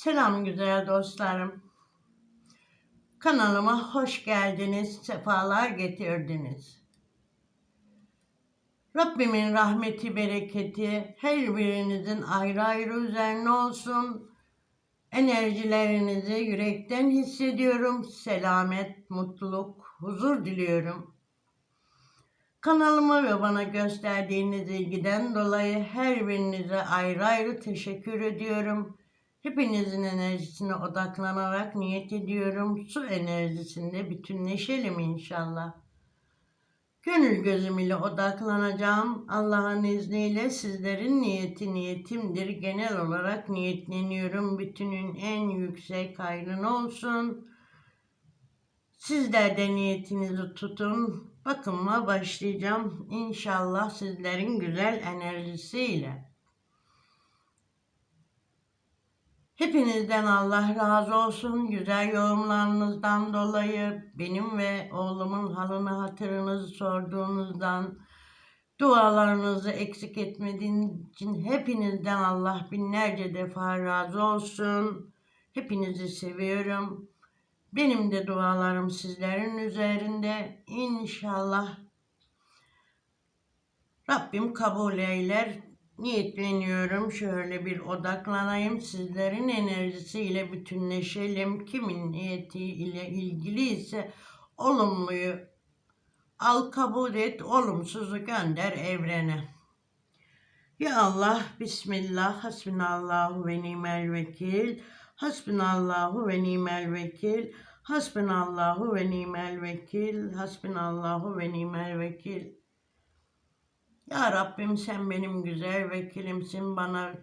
Selam güzel dostlarım. Kanalıma hoş geldiniz, sefalar getirdiniz. Rabbimin rahmeti, bereketi her birinizin ayrı ayrı üzerine olsun. Enerjilerinizi yürekten hissediyorum. Selamet, mutluluk, huzur diliyorum. Kanalıma ve bana gösterdiğiniz ilgiden dolayı her birinize ayrı ayrı teşekkür ediyorum. Hepinizin enerjisine odaklanarak niyet ediyorum. Su enerjisinde bütünleşelim inşallah. Gönül gözüm ile odaklanacağım. Allah'ın izniyle sizlerin niyeti niyetimdir. Genel olarak niyetleniyorum. Bütünün en yüksek hayrını olsun. Sizler de niyetinizi tutun. Bakıma başlayacağım. İnşallah sizlerin güzel enerjisiyle. Hepinizden Allah razı olsun. Güzel yorumlarınızdan dolayı benim ve oğlumun halını hatırınızı sorduğunuzdan dualarınızı eksik etmediğiniz için hepinizden Allah binlerce defa razı olsun. Hepinizi seviyorum. Benim de dualarım sizlerin üzerinde. İnşallah Rabbim kabul eyler. Niyetleniyorum. Şöyle bir odaklanayım. Sizlerin enerjisiyle bütünleşelim. Kimin niyeti ile ilgili ise olumluyu al kabul et. Olumsuzu gönder evrene. Ya Allah, Bismillah, Hasbinallahu ve nimel vekil. Hasbinallahu ve nimel vekil. Hasbinallahu ve nimel vekil. Hasbinallahu ve nimel vekil. Ya Rabbim sen benim güzel vekilimsin. Bana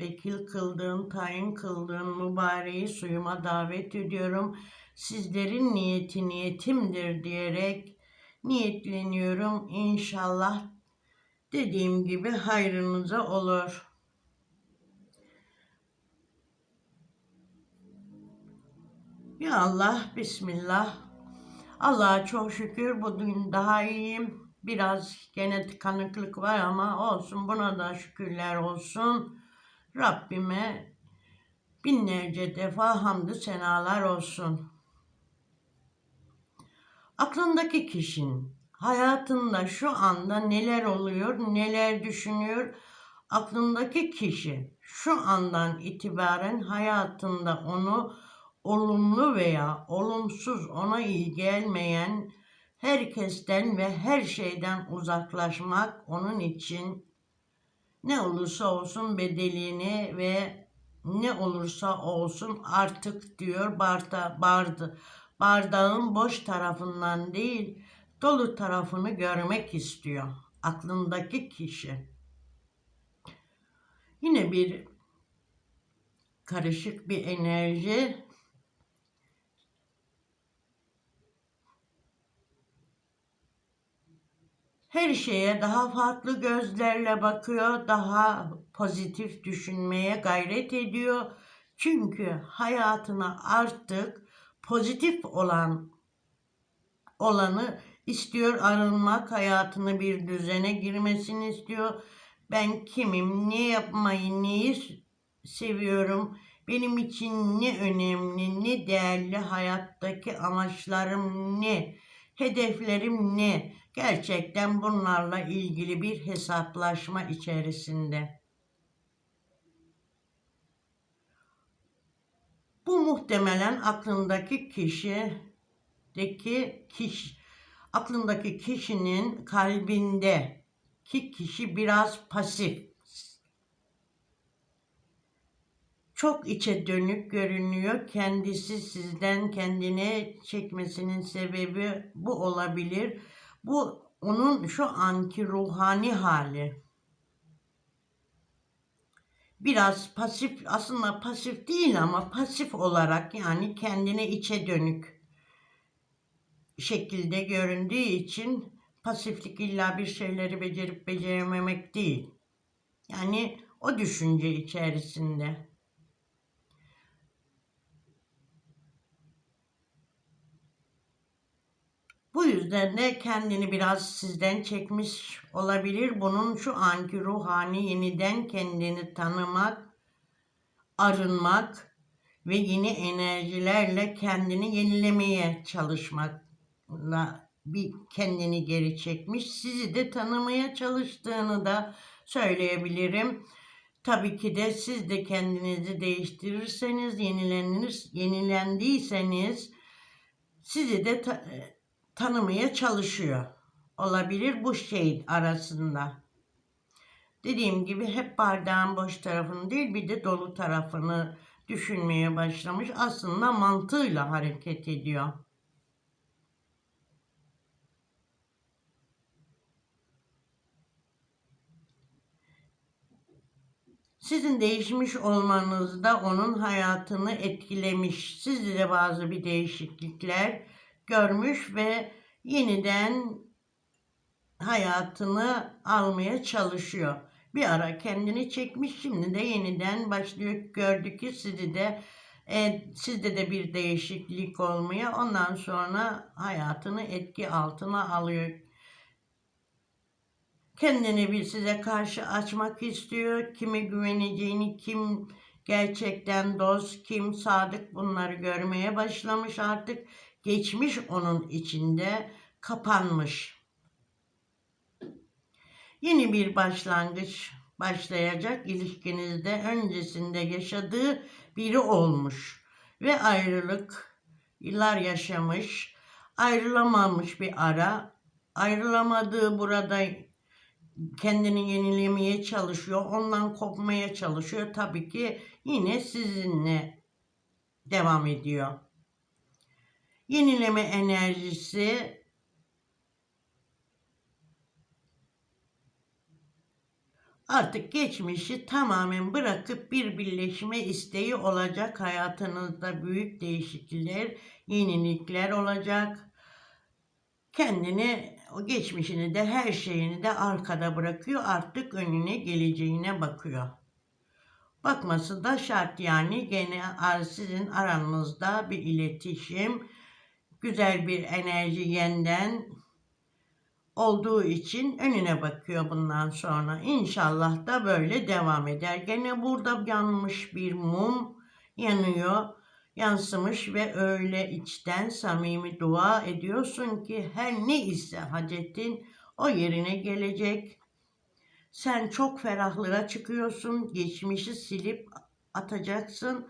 vekil kıldığın, tayin kıldığın mübareği suyuma davet ediyorum. Sizlerin niyeti niyetimdir diyerek niyetleniyorum. İnşallah dediğim gibi hayrınıza olur. Ya Allah, Bismillah. Allah'a çok şükür bugün daha iyiyim. Biraz gene tıkanıklık var ama olsun buna da şükürler olsun. Rabbime binlerce defa hamdü senalar olsun. Aklındaki kişinin hayatında şu anda neler oluyor, neler düşünüyor, aklındaki kişi şu andan itibaren hayatında onu olumlu veya olumsuz ona iyi gelmeyen herkesten ve her şeyden uzaklaşmak onun için ne olursa olsun bedelini ve ne olursa olsun artık diyor barda, bardı, bardağın boş tarafından değil dolu tarafını görmek istiyor aklındaki kişi. Yine bir karışık bir enerji her şeye daha farklı gözlerle bakıyor, daha pozitif düşünmeye gayret ediyor. Çünkü hayatına artık pozitif olan olanı istiyor arınmak, hayatını bir düzene girmesini istiyor. Ben kimim, ne yapmayı, neyi seviyorum, benim için ne önemli, ne değerli hayattaki amaçlarım ne, hedeflerim ne, gerçekten bunlarla ilgili bir hesaplaşma içerisinde. Bu muhtemelen aklındaki kişideki kişi aklındaki kişinin kalbinde ki kişi biraz pasif. Çok içe dönük görünüyor. Kendisi sizden kendine çekmesinin sebebi bu olabilir bu onun şu anki ruhani hali. Biraz pasif aslında pasif değil ama pasif olarak yani kendine içe dönük şekilde göründüğü için pasiflik illa bir şeyleri becerip becerememek değil. Yani o düşünce içerisinde. Bu yüzden de kendini biraz sizden çekmiş olabilir. Bunun şu anki ruhani yeniden kendini tanımak, arınmak, ve yeni enerjilerle kendini yenilemeye çalışmakla bir kendini geri çekmiş. Sizi de tanımaya çalıştığını da söyleyebilirim. Tabii ki de siz de kendinizi değiştirirseniz, yenilenir, yenilendiyseniz sizi de tanımaya çalışıyor. Olabilir bu şey arasında. Dediğim gibi hep bardağın boş tarafını değil bir de dolu tarafını düşünmeye başlamış. Aslında mantığıyla hareket ediyor. Sizin değişmiş olmanız da onun hayatını etkilemiş. Sizde de bazı bir değişiklikler görmüş ve yeniden hayatını almaya çalışıyor. Bir ara kendini çekmiş şimdi de yeniden başlıyor. Gördü ki sizi de e, sizde de bir değişiklik olmuyor. Ondan sonra hayatını etki altına alıyor. Kendini bir size karşı açmak istiyor. Kime güveneceğini, kim gerçekten dost, kim sadık bunları görmeye başlamış artık. Geçmiş onun içinde kapanmış. Yeni bir başlangıç başlayacak ilişkinizde öncesinde yaşadığı biri olmuş ve ayrılık yıllar yaşamış, ayrılamamış bir ara, ayrılamadığı burada kendini yenilemeye çalışıyor, ondan kopmaya çalışıyor. Tabii ki yine sizinle devam ediyor. Yenileme enerjisi Artık geçmişi tamamen bırakıp bir birleşme isteği olacak. Hayatınızda büyük değişiklikler, yenilikler olacak. Kendini, o geçmişini de her şeyini de arkada bırakıyor. Artık önüne geleceğine bakıyor. Bakması da şart yani gene sizin aranızda bir iletişim, güzel bir enerji yeniden olduğu için önüne bakıyor bundan sonra. İnşallah da böyle devam eder. Gene burada yanmış bir mum yanıyor, yansımış ve öyle içten samimi dua ediyorsun ki her ne ise hacetin o yerine gelecek. Sen çok ferahlığa çıkıyorsun, geçmişi silip atacaksın.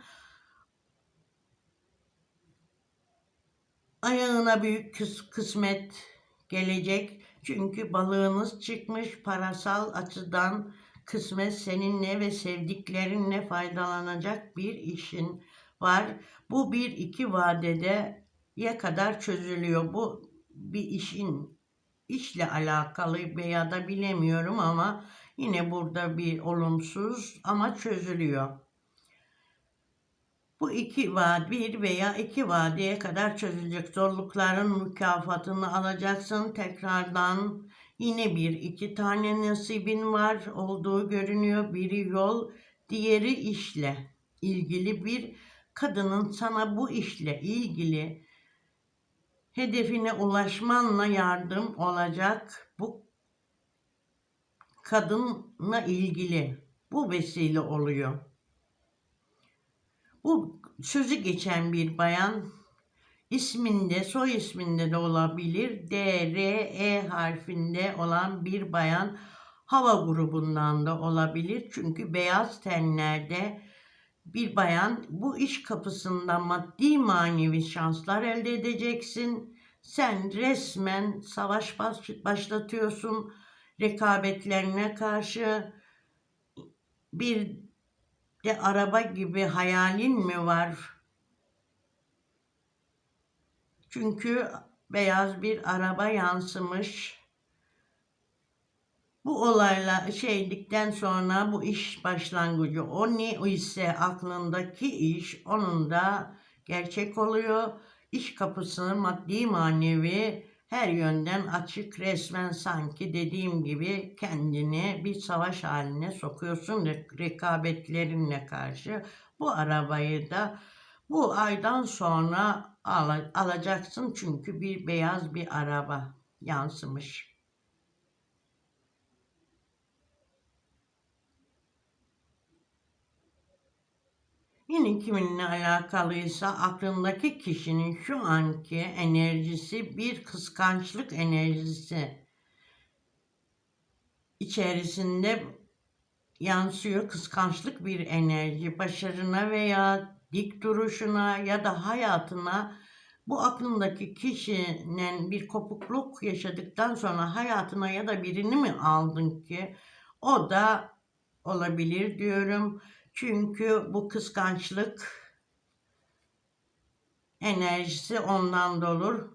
Ayağına büyük kıs kısmet gelecek. Çünkü balığınız çıkmış parasal açıdan kısmet seninle ve sevdiklerinle faydalanacak bir işin var. Bu bir iki vadede ya kadar çözülüyor. Bu bir işin işle alakalı veya da bilemiyorum ama yine burada bir olumsuz ama çözülüyor. Bu iki vaat bir veya iki vadeye kadar çözülecek zorlukların mükafatını alacaksın. Tekrardan yine bir iki tane nasibin var olduğu görünüyor. Biri yol, diğeri işle ilgili bir kadının sana bu işle ilgili hedefine ulaşmanla yardım olacak bu kadınla ilgili bu vesile oluyor. Bu sözü geçen bir bayan isminde, soy isminde de olabilir. D, R, E harfinde olan bir bayan hava grubundan da olabilir. Çünkü beyaz tenlerde bir bayan bu iş kapısında maddi manevi şanslar elde edeceksin. Sen resmen savaş başlatıyorsun rekabetlerine karşı bir de araba gibi hayalin mi var? Çünkü beyaz bir araba yansımış. Bu olayla şeydikten sonra bu iş başlangıcı o ne ise aklındaki iş onun da gerçek oluyor. İş kapısını maddi manevi her yönden açık resmen sanki dediğim gibi kendini bir savaş haline sokuyorsun rekabetlerinle karşı. Bu arabayı da bu aydan sonra al alacaksın çünkü bir beyaz bir araba yansımış. Yine kiminle alakalıysa aklındaki kişinin şu anki enerjisi bir kıskançlık enerjisi içerisinde yansıyor kıskançlık bir enerji başarına veya dik duruşuna ya da hayatına bu aklındaki kişinin bir kopukluk yaşadıktan sonra hayatına ya da birini mi aldın ki o da olabilir diyorum. Çünkü bu kıskançlık enerjisi ondan da olur.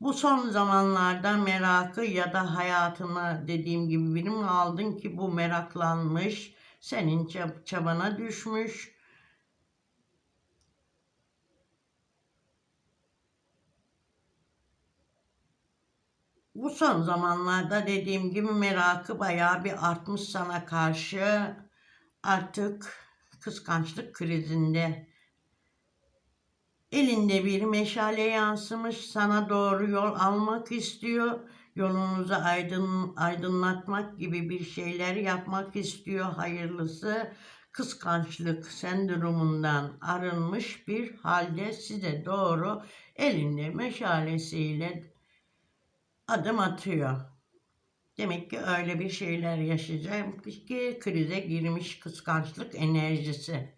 Bu son zamanlarda merakı ya da hayatına dediğim gibi birini mi aldın ki bu meraklanmış, senin çab- çabana düşmüş. Bu son zamanlarda dediğim gibi merakı bayağı bir artmış sana karşı. Artık kıskançlık krizinde. Elinde bir meşale yansımış sana doğru yol almak istiyor. Yolunuzu aydın, aydınlatmak gibi bir şeyler yapmak istiyor hayırlısı. Kıskançlık sendromundan arınmış bir halde size doğru elinde meşalesiyle adım atıyor. Demek ki öyle bir şeyler yaşayacak ki krize girmiş kıskançlık enerjisi.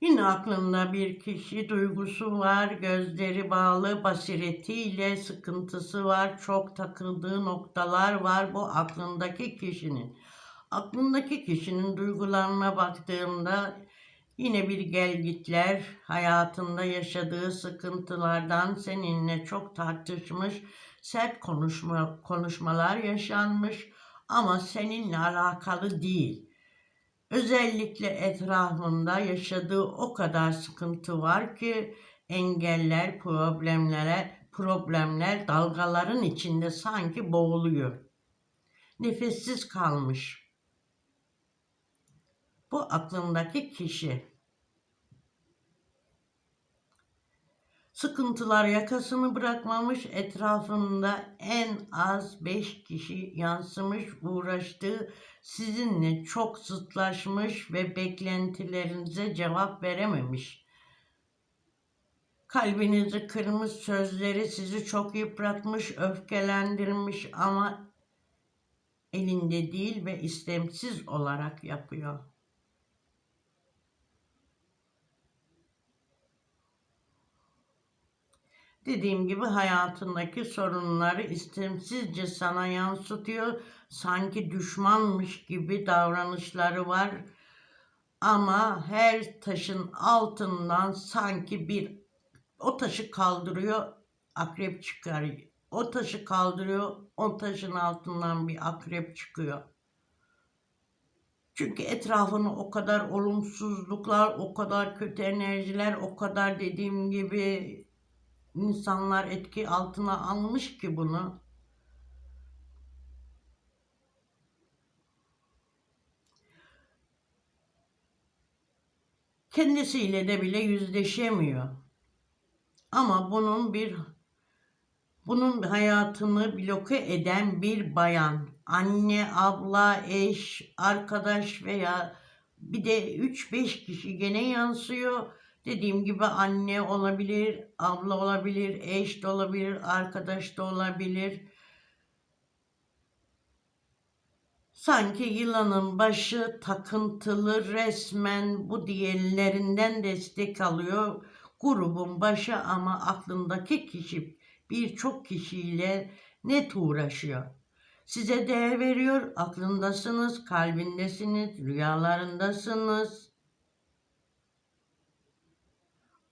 Yine aklında bir kişi duygusu var, gözleri bağlı, basiretiyle sıkıntısı var, çok takıldığı noktalar var bu aklındaki kişinin. Aklındaki kişinin duygularına baktığımda yine bir gelgitler, hayatında yaşadığı sıkıntılardan seninle çok tartışmış, sert konuşma, konuşmalar yaşanmış ama seninle alakalı değil. Özellikle etrafında yaşadığı o kadar sıkıntı var ki engeller, problemlere, problemler dalgaların içinde sanki boğuluyor. Nefessiz kalmış. Bu aklındaki kişi. Sıkıntılar yakasını bırakmamış, etrafında en az beş kişi yansımış, uğraştığı, sizinle çok zıtlaşmış ve beklentilerinize cevap verememiş. Kalbinizi kırmış, sözleri sizi çok yıpratmış, öfkelendirmiş ama elinde değil ve istemsiz olarak yapıyor. Dediğim gibi hayatındaki sorunları istemsizce sana yansıtıyor. Sanki düşmanmış gibi davranışları var. Ama her taşın altından sanki bir o taşı kaldırıyor, akrep çıkar. O taşı kaldırıyor, o taşın altından bir akrep çıkıyor. Çünkü etrafını o kadar olumsuzluklar, o kadar kötü enerjiler, o kadar dediğim gibi insanlar etki altına almış ki bunu. Kendisiyle de bile yüzleşemiyor. Ama bunun bir bunun hayatını bloke eden bir bayan, anne, abla, eş, arkadaş veya bir de 3-5 kişi gene yansıyor Dediğim gibi anne olabilir, abla olabilir, eş de olabilir, arkadaş da olabilir. Sanki yılanın başı takıntılı resmen bu diğerlerinden destek alıyor. Grubun başı ama aklındaki kişi birçok kişiyle net uğraşıyor. Size değer veriyor, aklındasınız, kalbindesiniz, rüyalarındasınız.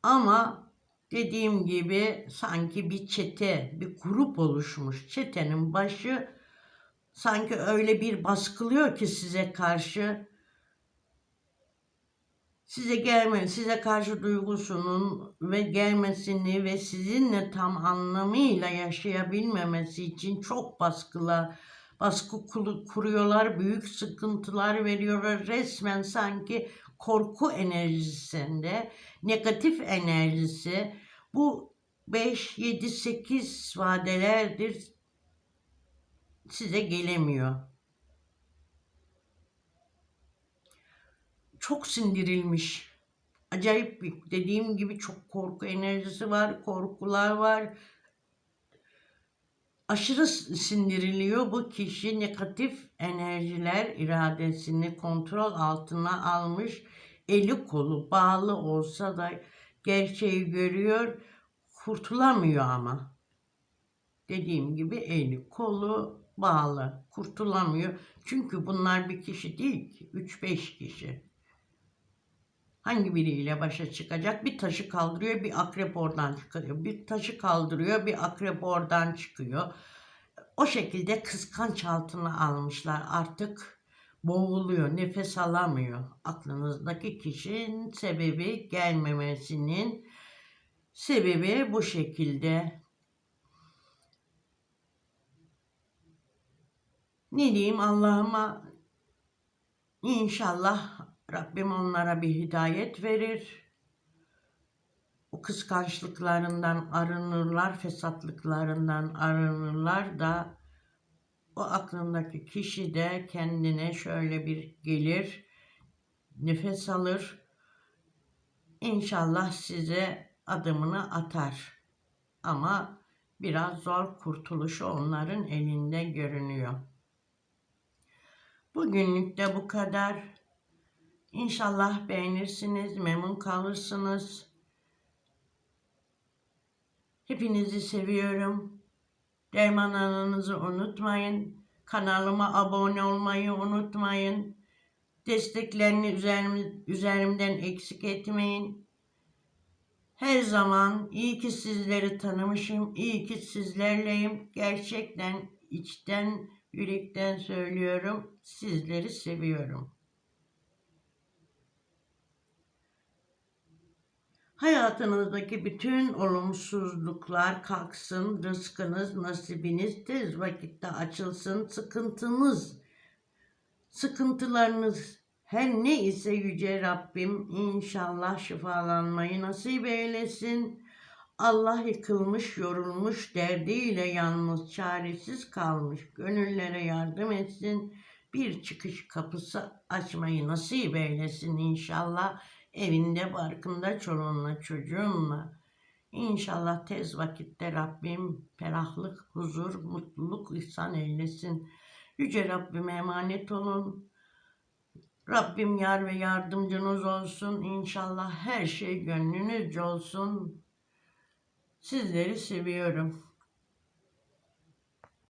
Ama dediğim gibi sanki bir çete, bir grup oluşmuş. Çetenin başı sanki öyle bir baskılıyor ki size karşı size gelme, size karşı duygusunun ve gelmesini ve sizinle tam anlamıyla yaşayabilmemesi için çok baskılar, baskı kuruyorlar, büyük sıkıntılar veriyorlar. Resmen sanki korku enerjisinde, negatif enerjisi bu 5, 7, 8 vadelerdir size gelemiyor. Çok sindirilmiş. Acayip bir, dediğim gibi çok korku enerjisi var, korkular var. Aşırı sindiriliyor bu kişi negatif enerjiler iradesini kontrol altına almış Eli kolu bağlı olsa da gerçeği görüyor, kurtulamıyor ama. Dediğim gibi eli kolu bağlı, kurtulamıyor. Çünkü bunlar bir kişi değil ki, 3-5 kişi. Hangi biriyle başa çıkacak? Bir taşı kaldırıyor, bir akrep oradan çıkıyor. Bir taşı kaldırıyor, bir akrep oradan çıkıyor. O şekilde kıskanç altına almışlar. Artık boğuluyor, nefes alamıyor. Aklınızdaki kişinin sebebi gelmemesinin sebebi bu şekilde. Ne diyeyim Allah'ıma inşallah Rabbim onlara bir hidayet verir. O kıskançlıklarından arınırlar, fesatlıklarından arınırlar da o aklındaki kişi de kendine şöyle bir gelir, nefes alır. İnşallah size adımını atar. Ama biraz zor kurtuluşu onların elinde görünüyor. Bugünlük de bu kadar. İnşallah beğenirsiniz, memnun kalırsınız. Hepinizi seviyorum. Derman ananızı unutmayın. Kanalıma abone olmayı unutmayın. Desteklerini üzerim, üzerimden eksik etmeyin. Her zaman iyi ki sizleri tanımışım, iyi ki sizlerleyim. Gerçekten içten, yürekten söylüyorum. Sizleri seviyorum. Hayatınızdaki bütün olumsuzluklar kalksın, rızkınız, nasibiniz tez vakitte açılsın, sıkıntınız, sıkıntılarınız her ne ise Yüce Rabbim inşallah şifalanmayı nasip eylesin. Allah yıkılmış, yorulmuş, derdiyle yalnız, çaresiz kalmış, gönüllere yardım etsin. Bir çıkış kapısı açmayı nasip eylesin inşallah evinde, barkında, çoluğunla, çocuğunla. İnşallah tez vakitte Rabbim ferahlık, huzur, mutluluk ihsan eylesin. Yüce Rabbime emanet olun. Rabbim yar ve yardımcınız olsun. İnşallah her şey gönlünüzce olsun. Sizleri seviyorum.